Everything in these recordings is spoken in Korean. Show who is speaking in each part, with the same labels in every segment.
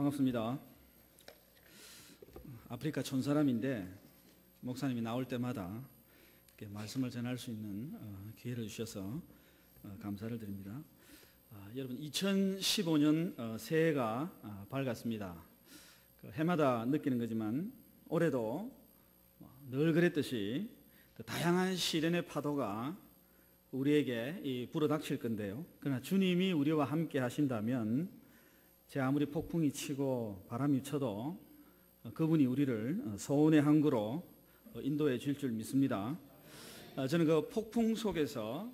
Speaker 1: 반갑습니다. 아프리카 촌 사람인데 목사님이 나올 때마다 말씀을 전할 수 있는 어, 기회를 주셔서 어, 감사를 드립니다. 아, 여러분 2015년 어, 새해가 아, 밝았습니다. 그 해마다 느끼는 거지만 올해도 늘 그랬듯이 그 다양한 시련의 파도가 우리에게 이 불어닥칠 건데요. 그러나 주님이 우리와 함께 하신다면 제 아무리 폭풍이 치고 바람이 쳐도 어, 그분이 우리를 어, 소원의 항구로 어, 인도해 줄 줄 믿습니다. 어, 저는 그 폭풍 속에서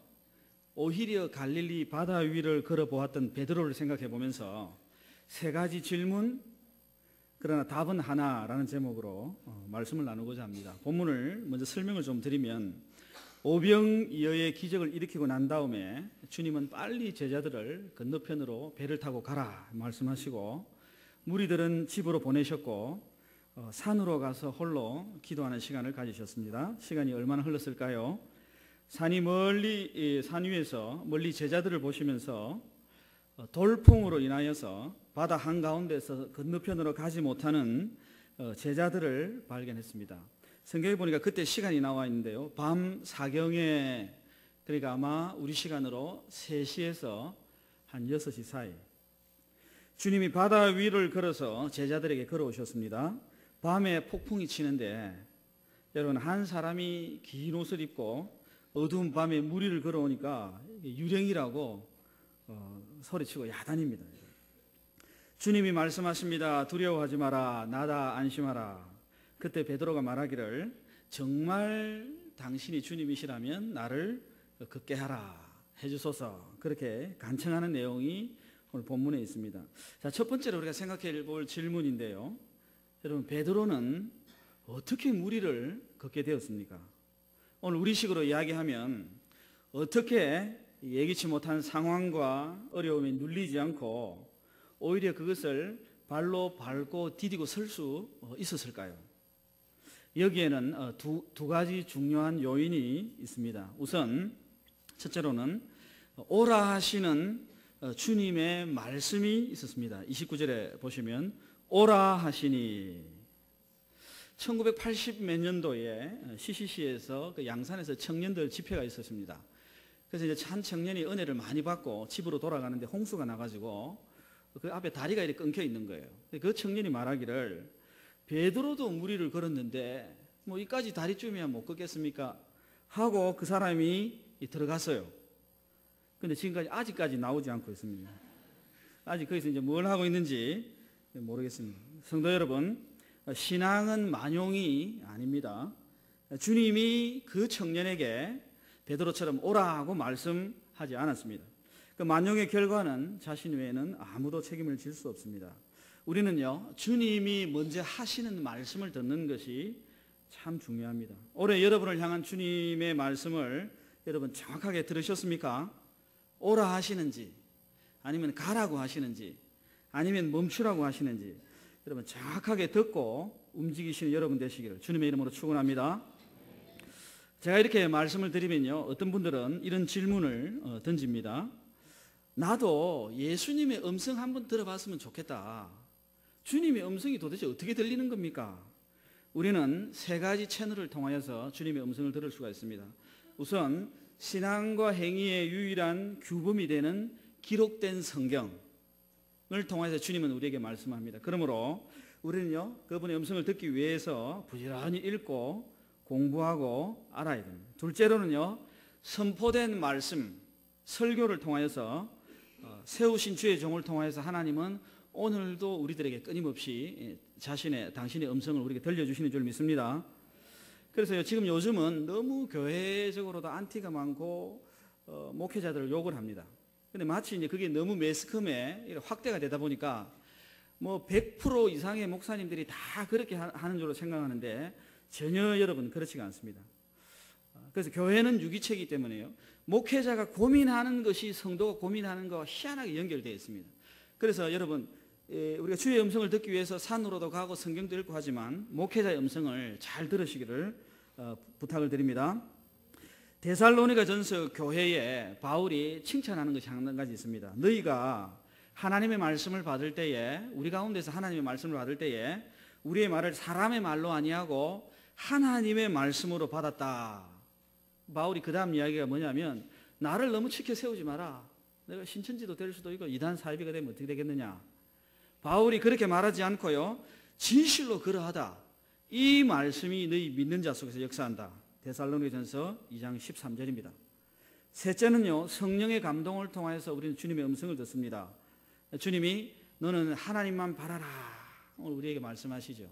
Speaker 1: 오히려 갈릴리 바다 위를 걸어 보았던 베드로를 생각해 보면서 세 가지 질문 그러나 답은 하나라는 제목으로 어, 말씀을 나누고자 합니다. 본문을 먼저 설명을 좀 드리면 오병이어의 기적을 일으키고 난 다음에 주님은 빨리 제자들을 건너편으로 배를 타고 가라 말씀하시고 무리들은 집으로 보내셨고 어, 산으로 가서 홀로 기도하는 시간을 가지셨습니다. 시간이 얼마나 흘렀을까요? 산이 멀리 이산 위에서 멀리 제자들을 보시면서 어, 돌풍으로 인하여서 바다 한가운데서 건너편으로 가지 못하는 어, 제자들을 발견했습니다. 성경에 보니까 그때 시간이 나와 있는데요. 밤 사경에 그러니까 아마 우리 시간으로 3시에서 한 6시 사이 주님이 바다 위를 걸어서 제자들에게 걸어오셨습니다. 밤에 폭풍이 치는데 여러분 한 사람이 긴 옷을 입고 어두운 밤에 무리를 걸어오니까 유령이라고 어, 소리치고 야단입니다. 주님이 말씀하십니다. 두려워하지 마라. 나다 안심하라. 그때 베드로가 말하기를 정말 당신이 주님이시라면 나를 걷게 하라 해주소서 그렇게 간청하는 내용이 오늘 본문에 있습니다. 자, 첫 번째로 우리가 생각해 볼 질문인데요. 여러분 베드로는 어떻게 무리를 걷게 되었습니까? 오늘 우리식으로 이야기하면 어떻게 예기치 못한 상황과 어려움에 눌리지 않고 오히려 그것을 발로 밟고 디디고 설 수 있었을까요? 여기에는 어, 두, 두 가지 중요한 요인이 있습니다. 우선 첫째로는 오라 하시는 어, 주님의 말씀이 있었습니다. 29절에 보시면 오라 하시니 1980 몇 년도에 CCC에서 그 양산에서 청년들 집회가 있었습니다. 그래서 이제 한 청년이 은혜를 많이 받고 집으로 돌아가는데 홍수가 나가지고 그 앞에 다리가 이렇게 끊겨 있는 거예요. 그 청년이 말하기를 베드로도 무리를 걸었는데 뭐 이까지 다리쯤이야 못 걷겠습니까? 하고 그 사람이 들어갔어요. 근데 지금까지 아직까지 나오지 않고 있습니다. 아직 거기서 이제 뭘 하고 있는지 모르겠습니다. 성도 여러분, 신앙은 만용이 아닙니다. 주님이 그 청년에게 베드로처럼 오라고 말씀하지 않았습니다. 그 만용의 결과는 자신 외에는 아무도 책임을 질 수 없습니다. 우리는요, 주님이 먼저 하시는 말씀을 듣는 것이 참 중요합니다. 올해 여러분을 향한 주님의 말씀을 여러분 정확하게 들으셨습니까? 오라 하시는지, 아니면 가라고 하시는지, 아니면 멈추라고 하시는지, 여러분 정확하게 듣고 움직이시는 여러분 되시기를 주님의 이름으로 축원합니다. 제가 이렇게 말씀을 드리면요, 어떤 분들은 이런 질문을 어, 던집니다. 나도 예수님의 음성 한번 들어봤으면 좋겠다. 주님의 음성이 도대체 어떻게 들리는 겁니까? 우리는 세 가지 채널을 통하여서 주님의 음성을 들을 수가 있습니다. 우선 신앙과 행위의 유일한 규범이 되는 기록된 성경을 통해서 주님은 우리에게 말씀합니다. 그러므로 우리는요 그분의 음성을 듣기 위해서 부지런히 읽고 공부하고 알아야 됩니다. 둘째로는요 선포된 말씀 설교를 통하여서 세우신 주의 종을 통하여서 하나님은 오늘도 우리들에게 끊임없이 자신의 당신의 음성을 우리에게 들려주시는 줄 믿습니다. 그래서 지금 요즘은 너무 교회적으로도 안티가 많고 어, 목회자들을 욕을 합니다. 근데 마치 이제 그게 너무 매스컴에 확대가 되다 보니까 뭐 100% 이상의 목사님들이 다 그렇게 하는 줄로 생각하는데 전혀 여러분 그렇지가 않습니다. 그래서 교회는 유기체이기 때문에요. 목회자가 고민하는 것이 성도가 고민하는 것과 희한하게 연결되어 있습니다. 그래서 여러분 우리가 주의 음성을 듣기 위해서 산으로도 가고 성경도 읽고 하지만 목회자의 음성을 잘 들으시기를 어, 부탁을 드립니다. 데살로니가 전서 교회에 바울이 칭찬하는 것이 한 가지 있습니다. 너희가 하나님의 말씀을 받을 때에 우리 가운데서 하나님의 말씀을 받을 때에 우리의 말을 사람의 말로 아니하고 하나님의 말씀으로 받았다. 바울이 그 다음 이야기가 뭐냐면 나를 너무 치켜 세우지 마라. 내가 신천지도 될 수도 있고 이단 사이비가 되면 어떻게 되겠느냐. 바울이 그렇게 말하지 않고요. 진실로 그러하다. 이 말씀이 너희 믿는 자 속에서 역사한다. 데살로니전서 2장 13절입니다. 셋째는요. 성령의 감동을 통하여서 우리는 주님의 음성을 듣습니다. 주님이 너는 하나님만 바라라. 오늘 우리에게 말씀하시죠.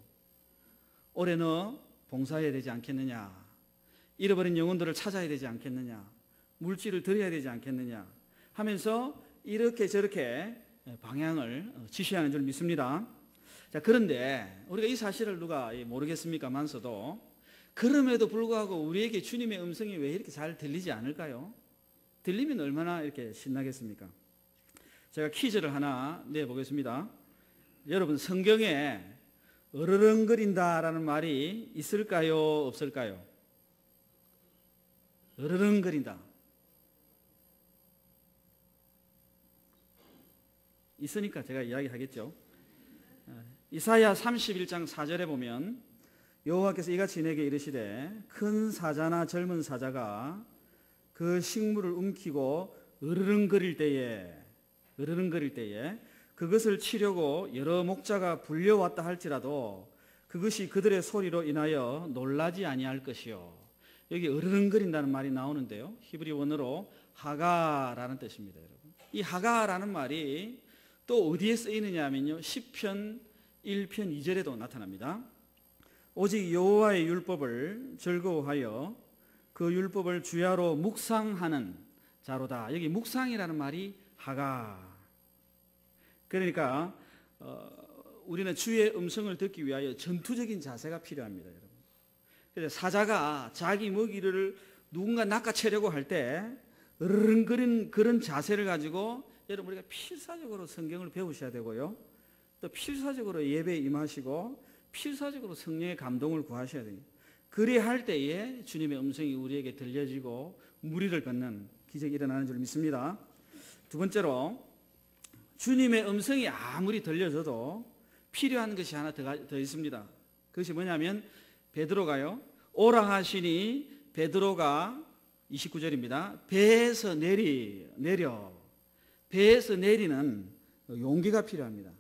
Speaker 1: 올해 너 봉사해야 되지 않겠느냐. 잃어버린 영혼들을 찾아야 되지 않겠느냐. 물질을 드려야 되지 않겠느냐. 하면서 이렇게 저렇게 방향을 지시하는 줄 믿습니다. 자, 그런데 우리가 이 사실을 누가 모르겠습니까만서도 그럼에도 불구하고 우리에게 주님의 음성이 왜 이렇게 잘 들리지 않을까요? 들리면 얼마나 이렇게 신나겠습니까? 제가 퀴즈를 하나 내보겠습니다. 여러분 성경에 어르렁거린다라는 말이 있을까요? 없을까요? 어르렁거린다. 있으니까 제가 이야기하겠죠. 이사야 31장 4절에 보면 여호와께서 이같이 내게 이르시되 큰 사자나 젊은 사자가 그 식물을 움키고 으르렁거릴 때에 으르렁거릴 때에 그것을 치려고 여러 목자가 불려왔다 할지라도 그것이 그들의 소리로 인하여 놀라지 아니할 것이요. 여기 으르렁거린다는 말이 나오는데요. 히브리 원어로 하가라는 뜻입니다, 여러분. 이 하가라는 말이 또 어디에 쓰이느냐 하면요. 10편 1편 2절에도 나타납니다. 오직 여호와의 율법을 즐거워하여 그 율법을 주야로 묵상하는 자로다. 여기 묵상이라는 말이 하가. 그러니까 어, 우리는 주의 음성을 듣기 위하여 전투적인 자세가 필요합니다. 그래서 사자가 자기 먹이를 누군가 낚아채려고 할 때 으르렁거리는 그런 자세를 가지고 여러분 우리가 필사적으로 성경을 배우셔야 되고요. 또 필사적으로 예배에 임하시고 필사적으로 성령의 감동을 구하셔야 돼요. 그리할 때에 주님의 음성이 우리에게 들려지고 무리를 걷는 기적이 일어나는 줄 믿습니다. 두 번째로 주님의 음성이 아무리 들려져도 필요한 것이 하나 더, 더 있습니다. 그것이 뭐냐면 베드로가요. 오라 하시니 베드로가 29절입니다. 배에서 내리 내려 배에서 내리는 용기가 필요합니다.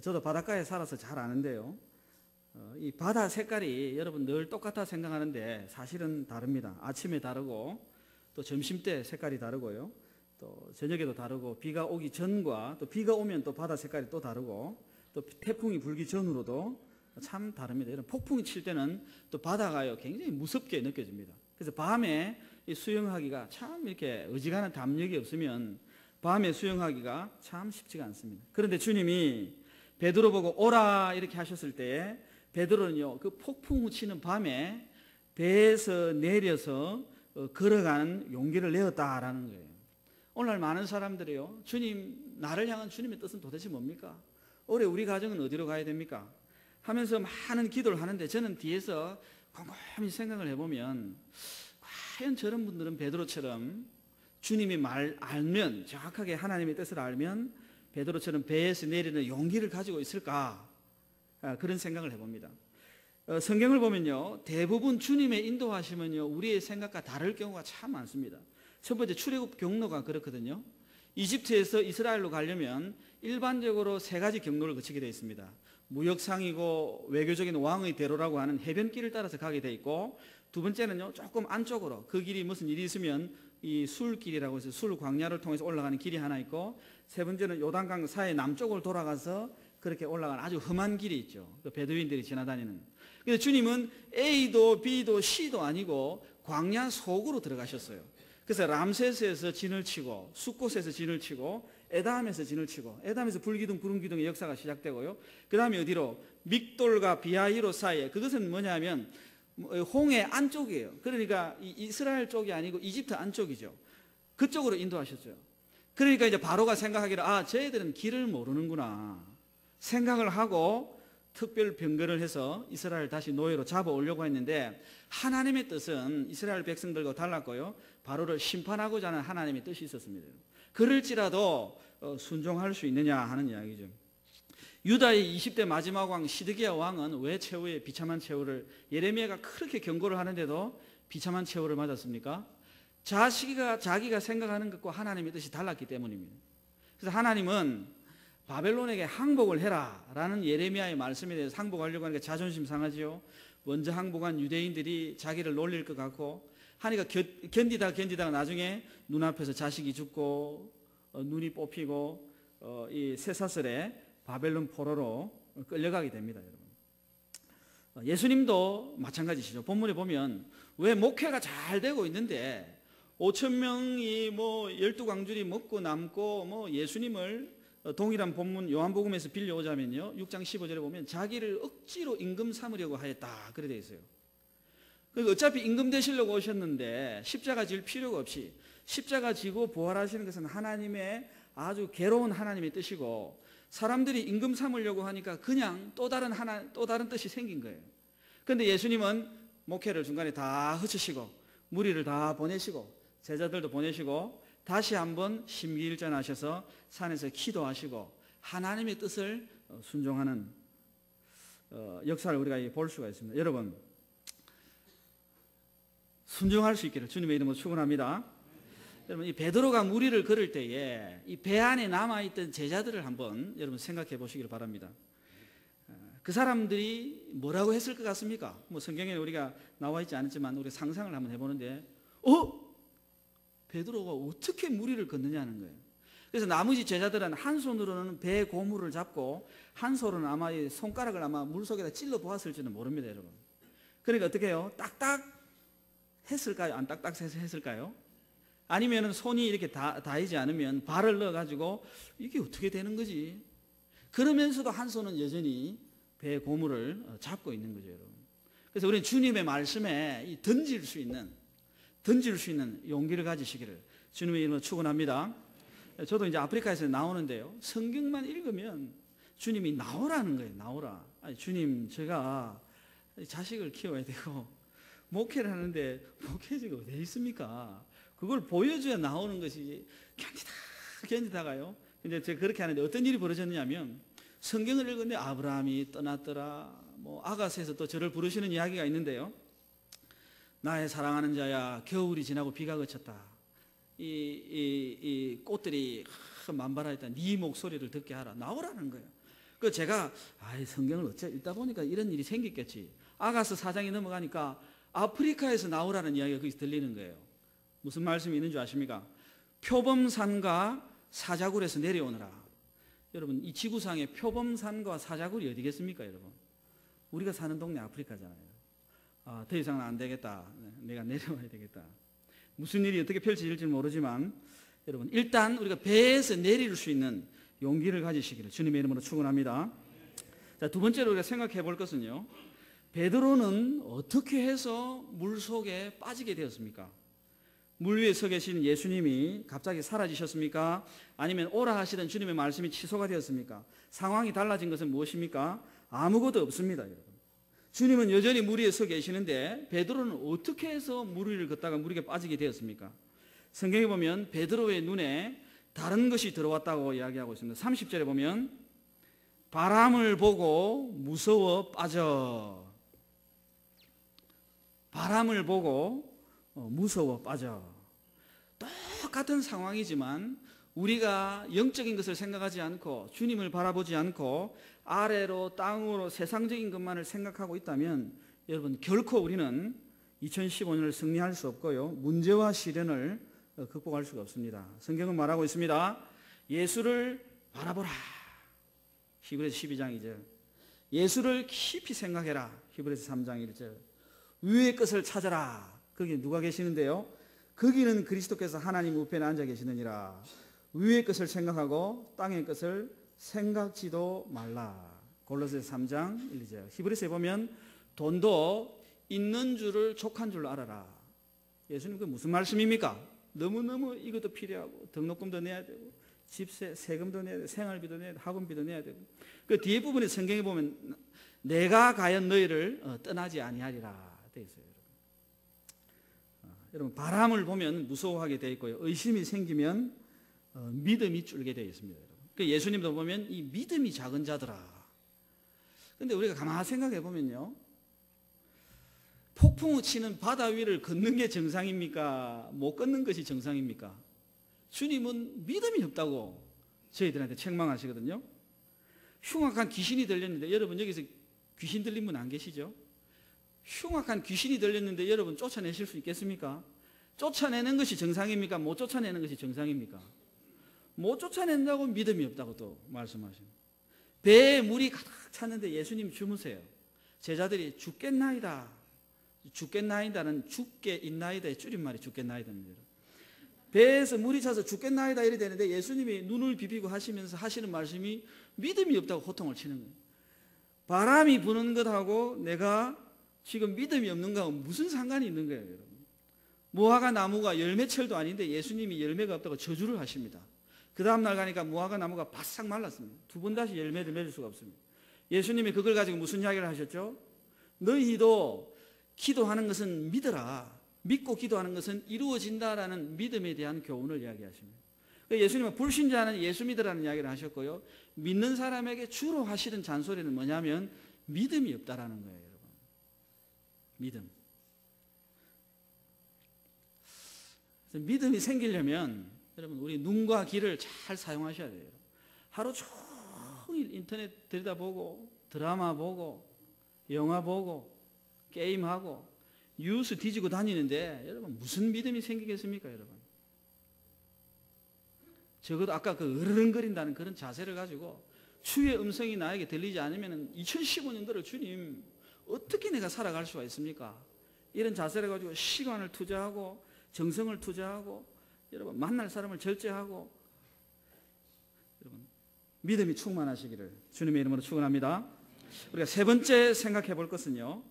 Speaker 1: 저도 바닷가에 살아서 잘 아는데요. 어, 이 바다 색깔이 여러분 늘 똑같아 생각하는데 사실은 다릅니다. 아침에 다르고 또 점심 때 색깔이 다르고요. 또 저녁에도 다르고 비가 오기 전과 또 비가 오면 또 바다 색깔이 또 다르고 또 태풍이 불기 전으로도 참 다릅니다. 이런 폭풍이 칠 때는 또 바다가요 굉장히 무섭게 느껴집니다. 그래서 밤에 수영하기가 참 이렇게 어지간한 담력이 없으면 밤에 수영하기가 참 쉽지가 않습니다. 그런데 주님이 베드로 보고 오라 이렇게 하셨을 때 베드로는요 그 폭풍 치는 밤에 배에서 내려서 어, 걸어가는 용기를 내었다라는 거예요. 오늘 많은 사람들이요 주님 나를 향한 주님의 뜻은 도대체 뭡니까? 올해 우리 가정은 어디로 가야 됩니까? 하면서 많은 기도를 하는데 저는 뒤에서 곰곰이 생각을 해보면 과연 저런 분들은 베드로처럼 주님이 말 알면 정확하게 하나님의 뜻을 알면 베드로처럼 배에서 내리는 용기를 가지고 있을까 아, 그런 생각을 해봅니다. 어, 성경을 보면요 대부분 주님의 인도하시면요 우리의 생각과 다를 경우가 참 많습니다. 첫 번째 출애굽 경로가 그렇거든요. 이집트에서 이스라엘로 가려면 일반적으로 세 가지 경로를 거치게 되어 있습니다. 무역상이고 외교적인 왕의 대로라고 하는 해변길을 따라서 가게 돼 있고 두 번째는요 조금 안쪽으로 그 길이 무슨 일이 있으면 이 술길이라고 해서 술 광야를 통해서 올라가는 길이 하나 있고 세 번째는 요단강 사이 남쪽을 돌아가서 그렇게 올라가는 아주 험한 길이 있죠. 그 베두인들이 지나다니는. 그래서 주님은 A도 B도 C도 아니고 광야 속으로 들어가셨어요. 그래서 람세스에서 진을 치고 숫곳에서 진을 치고 에담에서 진을 치고 에담에서 불기둥 구름기둥의 역사가 시작되고요. 그 다음에 어디로 믹돌과 비아이로 사이에 그것은 뭐냐면 뭐, 홍해 안쪽이에요. 그러니까 이스라엘 쪽이 아니고 이집트 안쪽이죠. 그쪽으로 인도하셨어요. 그러니까 이제 바로가 생각하기를 아, 쟤들은 길을 모르는구나. 생각을 하고 특별 병거를 해서 이스라엘 다시 노예로 잡아오려고 했는데 하나님의 뜻은 이스라엘 백성들과 달랐고요. 바로를 심판하고자 하는 하나님의 뜻이 있었습니다. 그럴지라도 어, 순종할 수 있느냐 하는 이야기죠. 유다의 20대 마지막 왕 시드기야 왕은 왜 최후의 비참한 최후를 예레미야가 그렇게 경고를 하는데도 비참한 최후를 맞았습니까? 자식이가 자기가 생각하는 것과 하나님의 뜻이 달랐기 때문입니다. 그래서 하나님은 바벨론에게 항복을 해라라는 예레미야의 말씀에 대해서 항복하려고 하니까 자존심 상하지요. 먼저 항복한 유대인들이 자기를 놀릴 것 같고 하니까 견디다 견디다가 나중에 눈앞에서 자식이 죽고 어, 눈이 뽑히고 어, 이 쇠사슬에 바벨론 포로로 끌려가게 됩니다, 여러분. 어, 예수님도 마찬가지시죠. 본문에 보면 왜 목회가 잘 되고 있는데 5천 명이 뭐 열두 광줄이 먹고 남고 뭐 예수님을 동일한 본문 요한복음에서 빌려오자면요. 6장 15절에 보면 자기를 억지로 임금 삼으려고 하였다. 그래 돼 있어요. 그러니까 어차피 임금 되시려고 오셨는데 십자가 질 필요가 없이 십자가 지고 부활하시는 것은 하나님의 아주 괴로운 하나님의 뜻이고 사람들이 임금 삼으려고 하니까 그냥 또 다른 하나 또 다른 뜻이 생긴 거예요. 그런데 예수님은 목회를 중간에 다 흐치시고 무리를 다 보내시고 제자들도 보내시고 다시 한번 심기일전하셔서 산에서 기도하시고 하나님의 뜻을 어, 순종하는 어, 역사를 우리가 볼 수가 있습니다. 여러분 순종할 수 있기를 주님의 이름으로 축원합니다. 여러분 이 베드로가 무리를 걸을 때에 이 배 안에 남아 있던 제자들을 한번 여러분 생각해 보시기를 바랍니다. 어, 그 사람들이 뭐라고 했을 것 같습니까? 뭐 성경에 우리가 나와 있지 않지만 우리 상상을 한번 해보는데, 어 베드로가 어떻게 무리를 걷느냐는 거예요. 그래서 나머지 제자들은 한 손으로는 배 고무를 잡고 한 손으로는 아마 손가락을 아마 물 속에다 찔러 보았을지는 모릅니다, 여러분. 그러니까 어떻게 해요? 딱딱 했을까요? 안 딱딱해서 했을까요? 아니면 손이 이렇게 다, 닿이지 않으면 발을 넣어가지고 이게 어떻게 되는 거지? 그러면서도 한 손은 여전히 배 고무를 어, 잡고 있는 거죠, 여러분. 그래서 우리는 주님의 말씀에 던질 수 있는, 던질 수 있는 용기를 가지시기를 주님의 이름으로 축원합니다. 저도 이제 아프리카에서 나오는데요. 성경만 읽으면 주님이 나오라는 거예요. 나오라. 아니, 주님, 제가 자식을 키워야 되고 목회를 하는데 목회지가 어디 있습니까? 그걸 보여줘야 나오는 것이지 견디다 견디다가요. 근데 제가 그렇게 하는데 어떤 일이 벌어졌냐면 성경을 읽는데 아브라함이 떠났더라. 뭐 아가스에서 또 저를 부르시는 이야기가 있는데요. 나의 사랑하는 자야 겨울이 지나고 비가 그쳤다. 이, 이, 이 꽃들이 만발하였다. 네 목소리를 듣게 하라. 나오라는 거예요. 그 제가 아 성경을 어째 읽다 보니까 이런 일이 생겼겠지. 아가스 사장이 넘어가니까 아프리카에서 나오라는 이야기가 거기서 들리는 거예요. 무슨 말씀이 있는 줄 아십니까? 표범산과 사자굴에서 내려오느라. 여러분 이 지구상에 표범산과 사자굴이 어디겠습니까, 여러분? 우리가 사는 동네 아프리카잖아요. 아, 더 이상은 안 되겠다. 네, 내가 내려와야 되겠다. 무슨 일이 어떻게 펼쳐질지 모르지만 여러분 일단 우리가 배에서 내릴 수 있는 용기를 가지시기를 주님의 이름으로 축원합니다. 자, 두 번째로 우리가 생각해 볼 것은요. 베드로는 어떻게 해서 물 속에 빠지게 되었습니까? 물 위에 서 계신 예수님이 갑자기 사라지셨습니까? 아니면 오라 하시던 주님의 말씀이 취소가 되었습니까? 상황이 달라진 것은 무엇입니까? 아무것도 없습니다, 여러분. 주님은 여전히 물 위에 서 계시는데 베드로는 어떻게 해서 물 위를 걷다가 물에 빠지게 되었습니까? 성경에 보면 베드로의 눈에 다른 것이 들어왔다고 이야기하고 있습니다. 30절에 보면 바람을 보고 무서워 빠져. 바람을 보고 어, 무서워 빠져. 똑같은 상황이지만 우리가 영적인 것을 생각하지 않고 주님을 바라보지 않고 아래로 땅으로 세상적인 것만을 생각하고 있다면 여러분 결코 우리는 2015년을 승리할 수 없고요. 문제와 시련을 어, 극복할 수가 없습니다. 성경은 말하고 있습니다. 예수를 바라보라. 히브리서 12장 2절. 예수를 깊이 생각해라. 히브리서 3장 1절. 위의 것을 찾아라. 거기 누가 계시는데요? 거기는 그리스도께서 하나님 우편에 앉아 계시느니라. 위의 것을 생각하고 땅의 것을 생각지도 말라. 골로새서 3장 1, 2절. 히브리서에 보면 돈도 있는 줄을 족한 줄 알아라. 예수님 그 무슨 말씀입니까? 너무너무 이것도 필요하고 등록금도 내야 되고 집세 세금도 내야 되고 생활비도 내야 되고 학원비도 내야 되고 그 뒤에 부분에 성경에 보면 내가 과연 너희를 어, 떠나지 아니하리라 돼 있어요. 여러분 바람을 보면 무서워하게 돼 있고요. 의심이 생기면 어, 믿음이 줄게 되어 있습니다. 여러분. 그 예수님도 보면 이 믿음이 작은 자더라. 근데 우리가 가만히 생각해 보면요. 폭풍우 치는 바다 위를 걷는 게 정상입니까? 못 걷는 것이 정상입니까? 주님은 믿음이 없다고 저희들한테 책망하시거든요. 흉악한 귀신이 들렸는데 여러분 여기서 귀신 들린 분 안 계시죠? 흉악한 귀신이 들렸는데 여러분 쫓아내실 수 있겠습니까? 쫓아내는 것이 정상입니까? 못 쫓아내는 것이 정상입니까? 못 쫓아낸다고 믿음이 없다고 또 말씀하십니다. 배에 물이 가득 찼는데 예수님 주무세요. 제자들이 죽겠나이다. 죽겠나이다는 죽게 있나이다의 줄임말이 죽겠나이다입니다. 배에서 물이 차서 죽겠나이다 이래 되는데 예수님이 눈을 비비고 하시면서 하시는 말씀이 믿음이 없다고 호통을 치는 거예요. 바람이 부는 것하고 내가 지금 믿음이 없는 거하고 무슨 상관이 있는 거예요, 여러분. 무화과 나무가 열매철도 아닌데 예수님이 열매가 없다고 저주를 하십니다. 그 다음날 가니까 무화과 나무가 바싹 말랐습니다. 두 번 다시 열매를 맺을 수가 없습니다. 예수님이 그걸 가지고 무슨 이야기를 하셨죠? 너희도 기도하는 것은 믿어라. 믿고 기도하는 것은 이루어진다라는 믿음에 대한 교훈을 이야기하십니다. 예수님은 불신자는 예수 믿으라는 이야기를 하셨고요. 믿는 사람에게 주로 하시는 잔소리는 뭐냐면 믿음이 없다라는 거예요. 믿음. 믿음이 생기려면 여러분 우리 눈과 귀를 잘 사용하셔야 돼요. 하루 종일 인터넷 들여다보고 드라마 보고 영화 보고 게임하고 뉴스 뒤지고 다니는데 여러분 무슨 믿음이 생기겠습니까, 여러분? 적어도 아까 그 으르렁거린다는 그런 자세를 가지고 주의 음성이 나에게 들리지 않으면 2015년도를 주님 어떻게 내가 살아갈 수가 있습니까? 이런 자세를 가지고 시간을 투자하고 정성을 투자하고 여러분 만날 사람을 절제하고 여러분 믿음이 충만하시기를 주님의 이름으로 축원합니다. 우리가 세 번째 생각해 볼 것은요.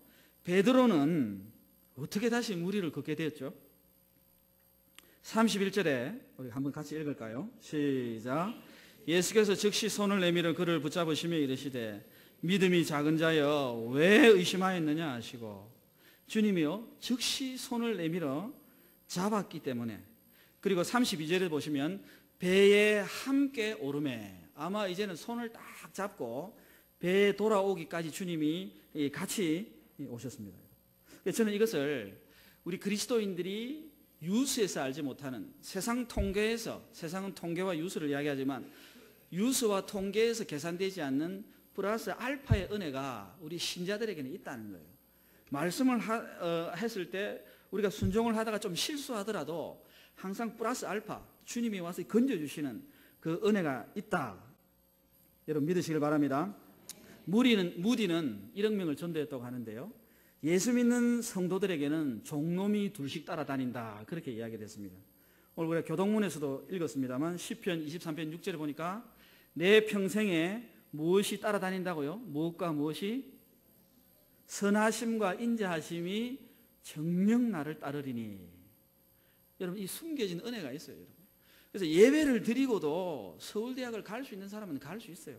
Speaker 1: 베드로는 어떻게 다시 무리를 걷게 되었죠? 31절에 우리 한번 같이 읽을까요? 시작. 예수께서 즉시 손을 내밀어 그를 붙잡으시며 이르시되 믿음이 작은 자여 왜 의심하였느냐 하시고 주님이요 즉시 손을 내밀어 잡았기 때문에 그리고 32절에 보시면 배에 함께 오름에 아마 이제는 손을 딱 잡고 배에 돌아오기까지 주님이 같이 오셨습니다. 저는 이것을 우리 그리스도인들이 유수에서 알지 못하는 세상 통계에서 세상은 통계와 유수를 이야기하지만 유수와 통계에서 계산되지 않는 플러스 알파의 은혜가 우리 신자들에게는 있다는 거예요. 말씀을 하, 어, 했을 때 우리가 순종을 하다가 좀 실수하더라도 항상 플러스 알파 주님이 와서 건져주시는 그 은혜가 있다. 여러분 믿으시길 바랍니다. 무리는 무디는 1억 명을 전도했다고 하는데요. 예수 믿는 성도들에게는 종놈이 둘씩 따라다닌다. 그렇게 이야기됐습니다. 오늘 우리가 교동문에서도 읽었습니다만 10편 23편 6절에 보니까 내 평생에 무엇이 따라다닌다고요? 무엇과 무엇이? 선하심과 인자하심이 정녕 나를 따르리니. 여러분 이 숨겨진 은혜가 있어요. 여러분. 그래서 예배를 드리고도 서울대학을 갈 수 있는 사람은 갈 수 있어요.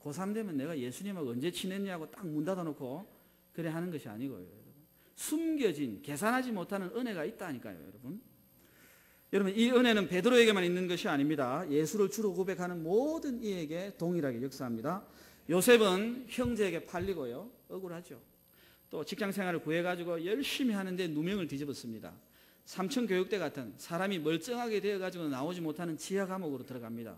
Speaker 1: 고3 되면 내가 예수님하고 언제 친했냐고 딱 문 닫아놓고 그래 하는 것이 아니고요, 여러분. 숨겨진 계산하지 못하는 은혜가 있다니까요, 여러분. 여러분 이 은혜는 베드로에게만 있는 것이 아닙니다. 예수를 주로 고백하는 모든 이에게 동일하게 역사합니다. 요셉은 형제에게 팔리고요, 억울하죠. 또 직장 생활을 구해가지고 열심히 하는데 누명을 뒤집었습니다. 삼천 교육대 같은 사람이 멀쩡하게 되어가지고 나오지 못하는 지하 감옥으로 들어갑니다.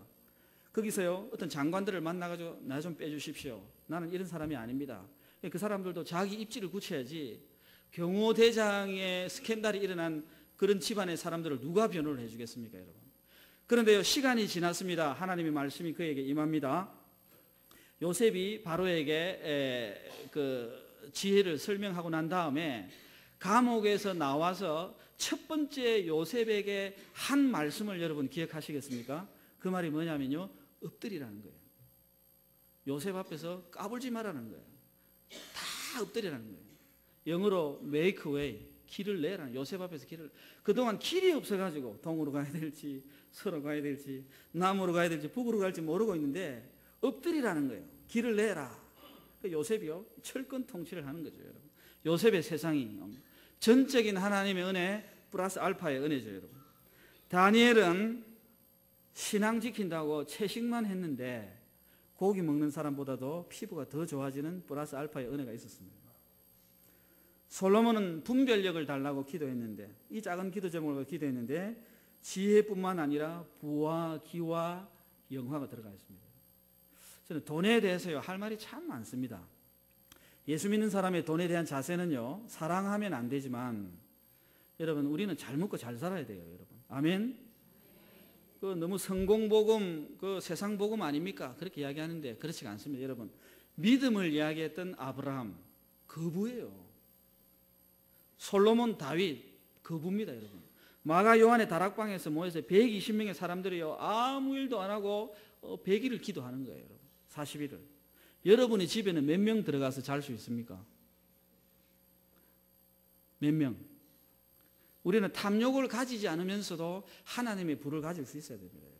Speaker 1: 거기서요 어떤 장관들을 만나가지고 나 좀 빼주십시오. 나는 이런 사람이 아닙니다. 그 사람들도 자기 입지를 굳혀야지 경호대장의 스캔들이 일어난 그런 집안의 사람들을 누가 변호를 해주겠습니까, 여러분? 그런데요, 시간이 지났습니다. 하나님의 말씀이 그에게 임합니다. 요셉이 바로에게 그 지혜를 설명하고 난 다음에 감옥에서 나와서 첫 번째 요셉에게 한 말씀을 여러분 기억하시겠습니까? 그 말이 뭐냐면요, 엎드리라는 거예요. 요셉 앞에서 까불지 말라는 거예요. 다 엎드리라는 거예요. 영어로 make way, 길을 내라는 요셉 앞에서 길을 그동안 길이 없어가지고 동으로 가야 될지 서로 가야 될지 남으로 가야 될지 북으로 갈지 모르고 있는데 엎드리라는 거예요. 길을 내라. 그 요셉이요 철권 통치를 하는 거죠, 여러분. 요셉의 세상이 전적인 하나님의 은혜 플러스 알파의 은혜죠, 여러분. 다니엘은 신앙 지킨다고 채식만 했는데 고기 먹는 사람보다도 피부가 더 좋아지는 플러스 알파의 은혜가 있었습니다. 솔로몬은 분별력을 달라고 기도했는데 이 작은 기도 제목으로 기도했는데 지혜뿐만 아니라 부와 기와 영화가 들어가 있습니다. 저는 돈에 대해서요 할 말이 참 많습니다. 예수 믿는 사람의 돈에 대한 자세는요 사랑하면 안 되지만 여러분 우리는 잘 먹고 잘 살아야 돼요, 여러분. 아멘. 그 너무 성공 복음, 그 세상 복음 아닙니까? 그렇게 이야기하는데 그렇지가 않습니다, 여러분. 믿음을 이야기했던 아브라함 거부예요. 솔로몬 다윗 거부입니다, 여러분. 마가 요한의 다락방에서 모여서 120명의 사람들이 요 아무 일도 안 하고 100일을 기도하는 거예요, 여러분. 40일을. 여러분의 집에는 몇 명 들어가서 잘 수 있습니까? 몇 명? 우리는 탐욕을 가지지 않으면서도 하나님의 불을 가질 수 있어야 됩니다, 여러분.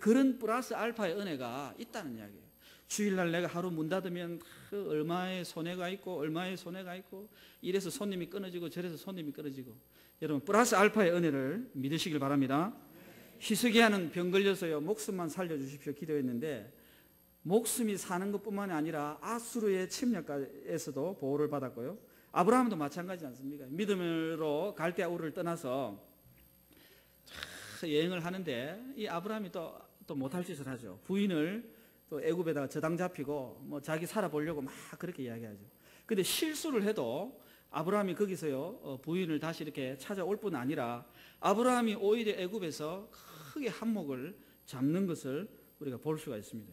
Speaker 1: 그런 플러스 알파의 은혜가 있다는 이야기예요. 주일날 내가 하루 문 닫으면 그 얼마의 손해가 있고 얼마의 손해가 있고 이래서 손님이 끊어지고 저래서 손님이 끊어지고 여러분 플러스 알파의 은혜를 믿으시길 바랍니다. 희석이하는 병 걸려서요 목숨만 살려주십시오 기도했는데 목숨이 사는 것뿐만이 아니라 아수르의 침략에서도 보호를 받았고요. 아브라함도 마찬가지 않습니까? 믿음으로 갈대아 우르를 떠나서 여행을 하는데 이 아브라함이 또, 또 못할 짓을 하죠. 부인을 또 애굽에다가 저당 잡히고 뭐 자기 살아보려고 막 그렇게 이야기하죠. 근데 실수를 해도 아브라함이 거기서요 어, 부인을 다시 이렇게 찾아올 뿐 아니라 아브라함이 오히려 애굽에서 크게 한몫을 잡는 것을 우리가 볼 수가 있습니다.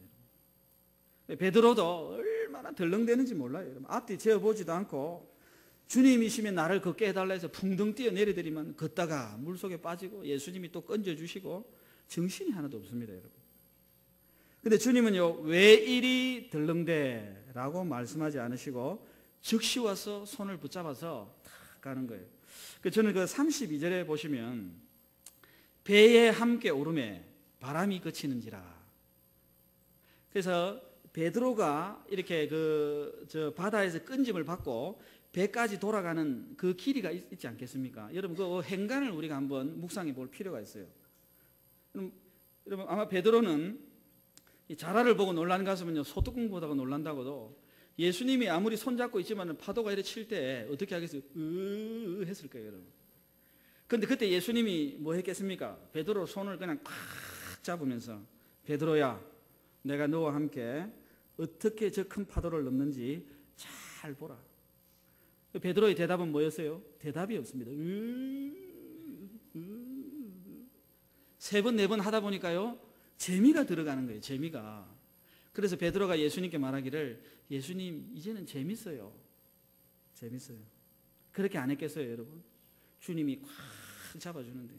Speaker 1: 베드로도 얼마나 덜렁대는지 몰라요. 앞뒤 재어보지도 않고 주님이시면 나를 걷게 해달라 해서 풍덩 뛰어 내려드리면 걷다가 물속에 빠지고 예수님이 또 건져주시고 정신이 하나도 없습니다, 여러분. 근데 주님은요, 왜 이리 덜렁대? 라고 말씀하지 않으시고 즉시 와서 손을 붙잡아서 탁 가는 거예요. 그 저는 그 32절에 보시면 배에 함께 오름에 바람이 그치는지라. 그래서 베드로가 이렇게 그 저 바다에서 끈짐을 받고 배까지 돌아가는 그 길이가 있, 지 않겠습니까? 여러분 그 행간을 우리가 한번 묵상해 볼 필요가 있어요. 여러분 아마 베드로는 이 자라를 보고 놀라는 가슴은요 소뚜껑 보다가 놀란다고도 예수님이 아무리 손잡고 있지만 파도가 이렇게 칠때 어떻게 하겠어요? 으 했을 거예요, 여러분. 근데 그때 예수님이 뭐 했겠습니까? 베드로 손을 그냥 꽉 잡으면서 베드로야, 내가 너와 함께 어떻게 저 큰 파도를 넘는지 잘 보라. 베드로의 대답은 뭐였어요? 대답이 없습니다. 세 번, 네 번 하다 보니까요, 재미가 들어가는 거예요, 재미가. 그래서 베드로가 예수님께 말하기를, 예수님, 이제는 재밌어요. 재밌어요. 그렇게 안 했겠어요, 여러분? 주님이 꽉 잡아주는데.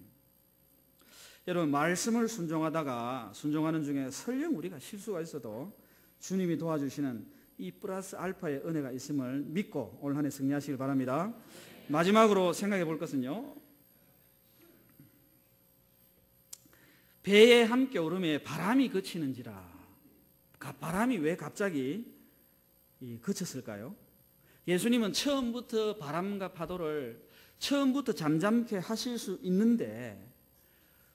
Speaker 1: 여러분, 말씀을 순종하다가, 순종하는 중에 설령 우리가 실수가 있어도 주님이 도와주시는 이 플러스 알파의 은혜가 있음을 믿고 올 한해 승리하시길 바랍니다. 마지막으로 생각해 볼 것은요. 배에 함께 오름에 바람이 그치는지라. 바람이 왜 갑자기 그쳤을까요? 예수님은 처음부터 바람과 파도를 처음부터 잠잠케 하실 수 있는데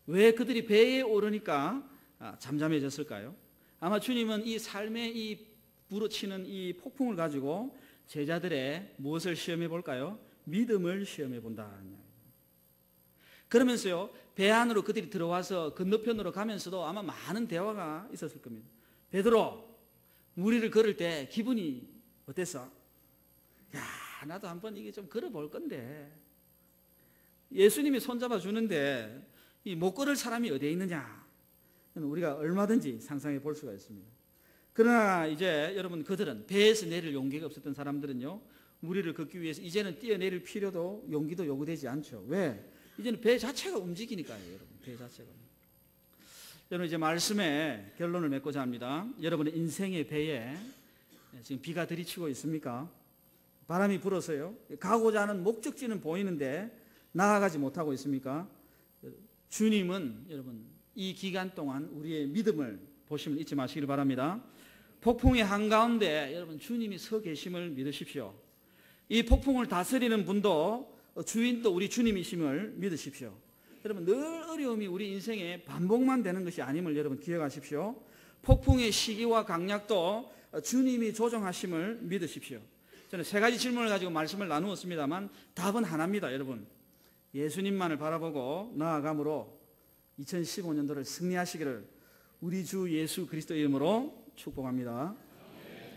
Speaker 1: 왜 그들이 배에 오르니까 아, 잠잠해졌을까요? 아마 주님은 이 삶의 이 부러치는 이 폭풍을 가지고 제자들의 무엇을 시험해 볼까요? 믿음을 시험해 본다. 그러면서요, 배 안으로 그들이 들어와서 건너편으로 가면서도 아마 많은 대화가 있었을 겁니다. 베드로, 무리를 걸을 때 기분이 어땠어? 야, 나도 한번 이게 좀 걸어볼 건데. 예수님이 손잡아 주는데 이 못 걸을 사람이 어디에 있느냐? 우리가 얼마든지 상상해 볼 수가 있습니다. 그러나 이제 여러분 그들은 배에서 내릴 용기가 없었던 사람들은요 무리를 걷기 위해서 이제는 뛰어내릴 필요도 용기도 요구되지 않죠. 왜? 이제는 배 자체가 움직이니까요, 여러분. 배 자체가. 여러분 이제 말씀의 결론을 맺고자 합니다. 여러분의 인생의 배에 지금 비가 들이치고 있습니까? 바람이 불어서요. 가고자 하는 목적지는 보이는데 나아가지 못하고 있습니까? 주님은 여러분 이 기간 동안 우리의 믿음을 보시면 잊지 마시길 바랍니다. 폭풍의 한가운데 여러분 주님이 서 계심을 믿으십시오. 이 폭풍을 다스리는 분도 주인도 우리 주님이심을 믿으십시오. 여러분 늘 어려움이 우리 인생에 반복만 되는 것이 아님을 여러분 기억하십시오. 폭풍의 시기와 강약도 주님이 조정하심을 믿으십시오. 저는 세 가지 질문을 가지고 말씀을 나누었습니다만 답은 하나입니다, 여러분. 예수님만을 바라보고 나아감으로 2015년도를 승리하시기를 우리 주 예수 그리스도 이름으로 축복합니다.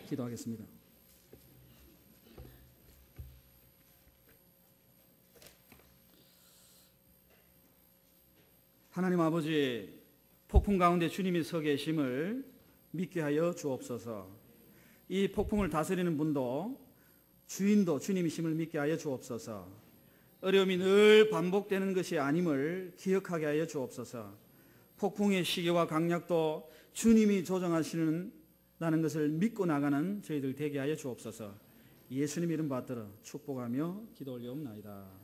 Speaker 1: 기도하겠습니다. 하나님 아버지 폭풍 가운데 주님이 서 계심을 믿게 하여 주옵소서. 이 폭풍을 다스리는 분도 주인도 주님이심을 믿게 하여 주옵소서. 어려움이 늘 반복되는 것이 아님을 기억하게 하여 주옵소서. 폭풍의 시기와 강약도 주님이 조정하시는 나는 것을 믿고 나가는 저희들 되게 하여 주옵소서. 예수님 이름 받들어 축복하며 기도 올리옵나이다.